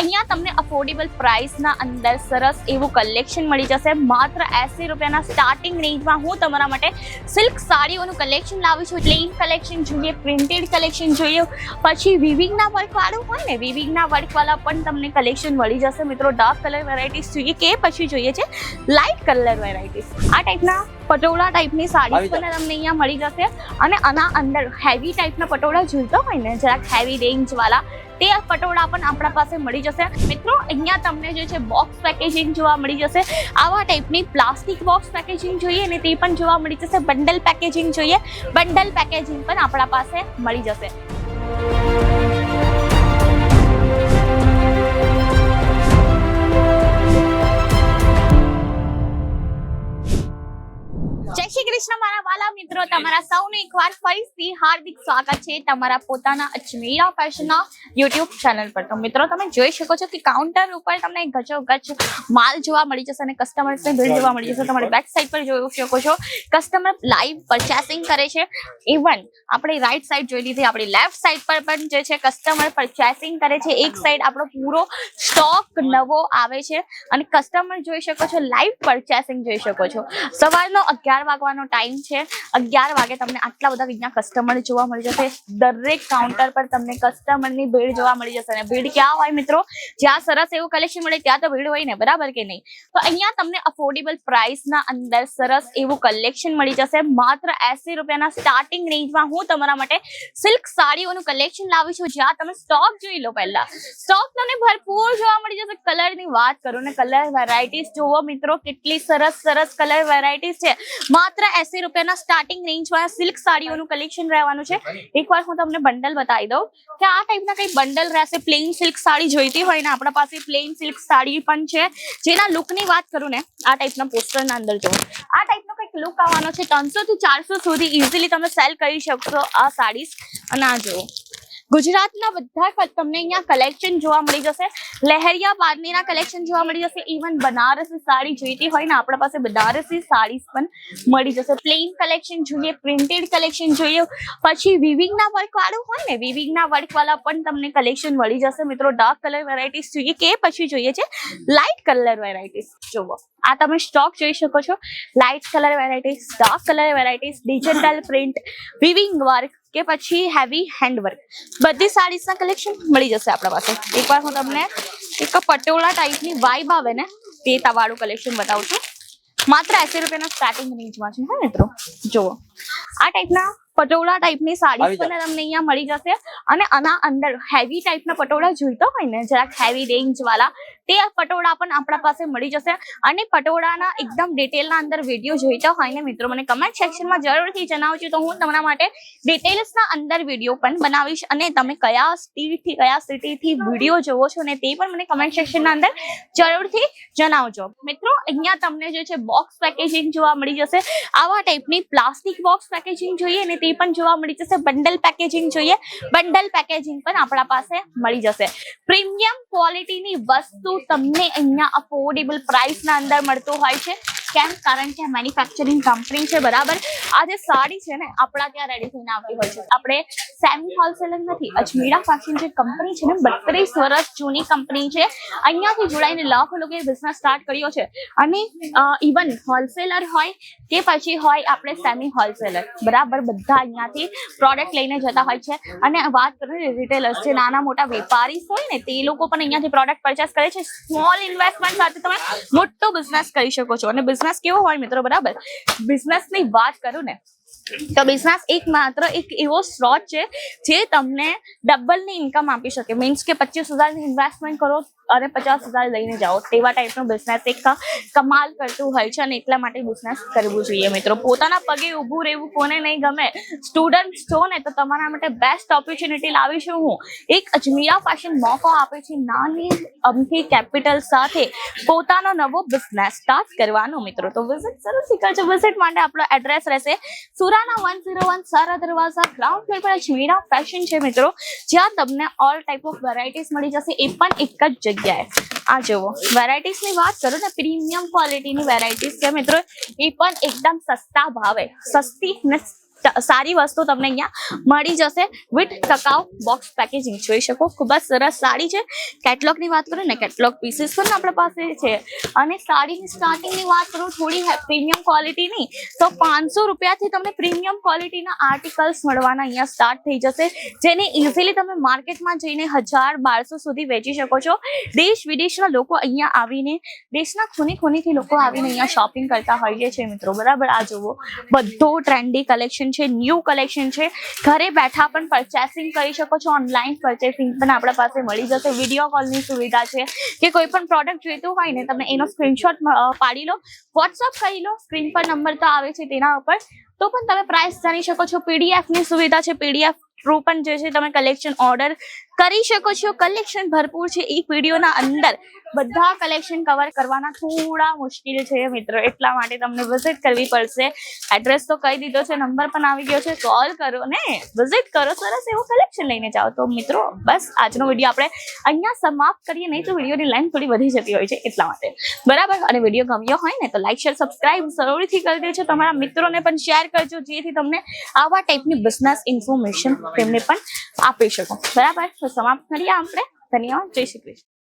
અહીંયા તમને અફોર્ડેબલ પ્રાઇસના અંદર સરસ એવું કલેક્શન મળી જશે. માત્ર એસી રૂપિયાના સ્ટાર્ટિંગ રેન્જમાં હું તમારા માટે સિલ્ક સાડીઓનું કલેક્શન લાવી છું. પ્લેન કલેક્શન જોઈએ પ્રિન્ટેડ કલેક્શન જોઈએ. પછી વિવિંગના વર્કવાળું હોય ને વિવિંગના વર્કવાળા પણ તમને કલેક્શન મળી જશે. મિત્રો ડાર્ક કલર વેરાયટીઝ જોઈએ કે પછી જોઈએ છે લાઇટ કલર વેરાયટીઝ આ ટાઈપના પટોળા ટાઈપની સાડી પણ તમને અહીંયા મળી જશે. અને આના અંદર હેવી ટાઈપના પટોળા જોઈતા હોય ને જરાક હેવી રેન્જવાળા તે પટોળા પણ આપણા પાસે મળી જશે. મિત્રો, અહીંયા તમને જે છે બોક્સ પેકેજિંગ જોવા મળી જશે. આવા ટાઈપની પ્લાસ્ટિક બોક્સ પેકેજિંગ જોઈએ ને તે પણ જોવા મળી જશે. બંડલ પેકેજિંગ જોઈએ. બંડલ પેકેજિંગ પણ આપણા પાસે મળી જશે. કૃષ્ણ મારા વાલા મિત્રો તમારા સૌનું એકવાર ફરીથી હાર્દિક સ્વાગત છે તમારા પોતાના અજમેરા ફેશનના યુટ્યુબ ચેનલ પર. તો મિત્રો તમે જોઈ શકો છો કે કાઉન્ટર ઉપર તમને ગચોગચ માલ જોવા મળી જશે અને કસ્ટમર્સને ભીડ જોવા મળી જશે. તમારી બેક સાઈડ પર જોઈ શકો છો કસ્ટમર લાઈવ પરચેસિંગ કરે છે. ઇવન આપણે રાઈટ સાઈડ જોઈ લીધી આપણી લેફ્ટ સાઈડ પર પણ જે છે કસ્ટમર પરચેસિંગ કરે છે. એક સાઈડ આપણો પૂરો સ્ટોક નવો આવે છે અને કસ્ટમર જોઈ શકો છો લાઈવ પરચેસિંગ જોઈ શકો છો. સવારનો અગિયાર વાગવાનો ટાઈમ છે. અગિયાર વાગે તમને આટલા બધા અહીંયા કસ્ટમર જોવા મળી જશે. દરેક કાઉન્ટર પર તમને કસ્ટમરની ભીડ જોવા મળી જશે. અને ભીડ ક્યાં હોય મિત્રો? જ્યાં સરસ એવું કલેક્શન મળે ત્યાં તો ભીડ હોય ને? બરાબર કે નહીં? તો અહીંયા તમને અફોર્ડેબલ પ્રાઇસના અંદર સરસ એવું કલેક્શન મળી જશે. માત્ર એસી રૂપિયાના સ્ટાર્ટિંગ રેન્જમાં હું તમારા માટે સિલ્ક સાડીઓનું કલેક્શન લાવી છું. જ્યાં તમે સ્ટોક જોઈ લો પહેલા. સ્ટોક તમને ભરપૂર જોવા મળી જશે. કલરની વાત કરું ને કલર વેરાયટીઝ જુઓ મિત્રો, કેટલી સરસ સરસ કલર વેરાયટીઝ છે. માત્ર એસી રૂપિયાના સ્ટાર્ટિંગ રેન્જમાં સિલ્ક સાડીઓનું કલેક્શન રહેવાનું છે. એકવાર હું તમને બંડલ બતાવી દઉં કે આ ટાઈપના કંઈ બંડલ રહેશે પ્લેન સિલ્ક સાડી જોઈતી હોય ને આપણા પાસે પ્લેન સિલ્ક સાડી પણ છે. જેના લુકની વાત કરું ને, આ ટાઈપના પોસ્ટરના અંદર જો આ ટાઈપનો કંઈક લુક આવવાનો છે, ત્રણસો થી ચારસો સુધી ઇઝીલી તમે સેલ કરી શકશો આ સાડીઝ અને આ જુઓ. ગુજરાતના બધા તમને અહીંયા કલેક્શન જોવા મળી જશે. લહેરિયા બાંધણીના કલેક્શન જોવા મળી જશે. ઇવન બનારસી સાડી જોઈતી હોય ને આપણા પાસે બનારસી સાડીસ પણ મળી જશે. પ્લેન કલેક્શન જોઈએ પ્રિન્ટેડ કલેક્શન જોઈએ. પછી વિવિંગના વર્કવાળું હોય ને વિવિંગના વર્કવાળા પણ તમને કલેક્શન મળી જશે. મિત્રો ડાર્ક કલર વેરાયટીઝ જોઈએ કે પછી જોઈએ છે? લાઇટ કલર વેરાયટીઝ જુઓ આ તમે સ્ટોક જોઈ શકો છો. Light colour varieties dark colour varieties digital print weaving work કે પછી હેવી હેન્ડવર્ક બધી સાડીઝના કલેક્શન મળી જશે આપણા પાસે. એકવાર હું તમને એક પટોળા ટાઈપની વાઇબ આવે ને તે તવાળું કલેક્શન બતાવું છું. માત્ર એસી રૂપિયાના સ્ટાર્ટિંગ રેન્જમાં છે હા મિત્રો? જુઓ. આ ટાઈપના પટોળા ટાઈપની સાડી પણ તમને અહીંયા મળી જશે. અને આના અંદર હેવી ટાઈપના પટોળા જોઈતા હોય ને જરાક હેવી રેન્જ વાળા તે પટોળા પણ આપણા પાસે મળી જશે. અને પટોળાના એકદમ ડિટેલના અંદર વીડિયો જોઈતા હોય ને મિત્રો, મને કમેન્ટ સેક્શનમાં જરૂરથી જણાવજો. તો હું તમારા માટે ડિટેલ્સના અંદર વીડિયો પણ બનાવીશ અને તમે કયા સ્ટીલથી કયા સિટીથી વીડિયો જોવો છો ને તે પણ મને કમેન્ટ સેક્શનના અંદર જરૂરથી જણાવજો. મિત્રો, અહીંયા તમને જે છે બોક્સ પેકેજિંગ જોવા મળી જશે. આવા ટાઈપની પ્લાસ્ટિક બોક્સ પેકેજિંગ જોઈએ ને તે પણ જોવા મળી જશે. બંડલ પેકેજિંગ જોઈએ. બંડલ પેકેજિંગ પણ આપણા પાસે મળી જશે. પ્રીમિયમ ક્વોલિટીની વસ્તુ તમને અહીંયા અફોર્ડેબલ પ્રાઇસના અંદર મળતું હોય છે. કેમ કારણ કે મેન્યુફેક્ચરિંગ કંપની છે, બરાબર? આ જે સાડી છે ને, આપણા ત્યાં રેડી થઈને આવતી હોય છે. આપણે સેમી હોલસેલર નથી, અજમેરા ફેશન જે કંપની છે ને, બત્રીસ વર્ષ જૂની કંપની છે. અહીંયાથી જોડાઈને લાખો લોકોએ બિઝનેસ સ્ટાર્ટ કર્યો છે. અને ઇવન હોલસેલર હોય કે પછી હોય આપણે સેમી હોલસેલર બરાબર? બધા અહીંયાથી પ્રોડક્ટ લઈને જતા હોય છે. અને વાત કરું ને રિટેલર્સ જે નાના મોટા વેપારી હોય ને, તે લોકો પણ અહીંયાથી પ્રોડક્ટ પરચેસ કરે છે. સ્મોલ ઇન્વેસ્ટમેન્ટ સાથે તમે મોટો બિઝનેસ કરી શકો છો. અને બિઝનેસ કેવો હોય મિત્રો, બરાબર? બિઝનેસની વાત કરું ને, તો બિઝનેસ એક માત્ર એક એવો સ્ત્રોત છે જે તમને ડબલની ઇન્કમ આપી શકે. મીન્સ કે પચીસ હજારની ઇન્વેસ્ટમેન્ટ કરો અને પચાસ હજાર લઈને જાઓ. તેવા ટાઈપનો બિઝનેસ એક કમાલ કરતું હોય છે અને એટલા માટે બિઝનેસ કરવું જોઈએ મિત્રો. પોતાના પગે ઊભું રહેવું કોને નહીં ગમે. સ્ટુડન્ટ છો ને તો તમારા માટે બેસ્ટ ઓપોર્ચ્યુનિટી લાવીશું હું. એક અજમીરા ફેશન મોકો આપે છે નાની અમથી કેપિટલ સાથે પોતાનો નવો બિઝનેસ સ્ટાર્ટ કરવાનો મિત્રો. તો વિઝિટ જરૂરથી છે વિઝિટ માટે આપણો એડ્રેસ રહેશે Surana one zero one Sahara Darwaja ground floor પર અજમીરા ફેશન છે મિત્રો. જ્યાં તમને ઓલ ટાઈપ ઓફ વેરાયટીઝ મળી જશે. એ પણ એક જ જગ્યાએ આ જુઓ. વેરાયટીઝની વાત કરું ને પ્રીમિયમ ક્વોલિટીની વેરાયટીઝ છે મિત્રો, એ પણ એકદમ સસ્તા ભાવે. સસ્તી ને સારી વસ્તુ તમને અહીંયા મળી જશે. વિથ ટકાઉ બોક્સ પેકેજિંગ જોઈ શકો? ખૂબ જ સરસ સાડી છે. કેટલોગની વાત કરું ને કેટલોગ પીસીસ પણ આપણા પાસે છે. અને સાડીની સ્ટાર્ટિંગની વાત કરું, થોડી પ્રીમિયમ ક્વોલિટીની તો પાંચસો રૂપિયાથી તમને પ્રીમિયમ ક્વોલિટીના આર્ટિકલ્સ મળવાના અહીંયા સ્ટાર્ટ થઈ જશે. જેને ઇઝીલી તમે માર્કેટમાં જઈને હજાર બારસો સુધી વેચી શકો છો. દેશ વિદેશના લોકો અહીંયા આવીને, દેશના ખૂની ખૂનીથી લોકો આવીને અહીંયા શોપિંગ કરતા હોઈએ છે મિત્રો. બરાબર? આ જુઓ. બધો ટ્રેન્ડી કલેક્શન છે ન્યૂ કલેક્શન છે. ઘરે બેઠા પણ પરચેસિંગ કરી શકો છો ઓનલાઈન પરચેસિંગ પણ આપણા પાસે મળી જશે. વીડિયો કોલની સુવિધા છે કે કોઈ પણ પ્રોડક્ટ જોઈતું હોય ને તમે એનો સ્ક્રીનશોટ પાડી લો વોટ્સઅપ કરી લો સ્ક્રીન પર નંબર તો આવે છે તેના ઉપર. તો પણ તમે પ્રાઇસ જાણી શકો છો. પીડીએફની સુવિધા છે. પીડીએફ થ્રુ પણ જે છે, તમે કલેક્શન ઓર્ડર કરી શકો છો. કલેક્શન ભરપૂર છે. એક વિડીયોના અંદર બધા કલેક્શન કવર કરવાના થોડા મુશ્કેલ છે મિત્રો. એટલા માટે તમને વિઝિટ કરવી પડશે. એડ્રેસ તો કહી દીધો છે. નંબર પણ આવી ગયો છે. કોલ કરો ને. વિઝિટ કરો. સરસ એવું કલેક્શન લઈને જાઓ તો મિત્રો, બસ આજનો વીડિયો આપણે અહીંયા સમાપ્ત કરીએ. નહીં તો વિડીયોની લાઈન થોડી વધી જતી હોય છે. એટલા માટે. બરાબર? અને વીડિયો ગમ્યો હોય ને તો લાઈક શેર સબસ્ક્રાઇબ જરૂરથી કરી દેજો. તમારા મિત્રોને પણ શેર કરજો, જેથી તમને આવા ટાઈપની બિઝનેસ ઇન્ફોર્મેશન તેમને પણ આપી શકો. બરાબર? સમાપ્ત કરીએ આપણે. ધન્યવાદ. જય શ્રી કૃષ્ણ.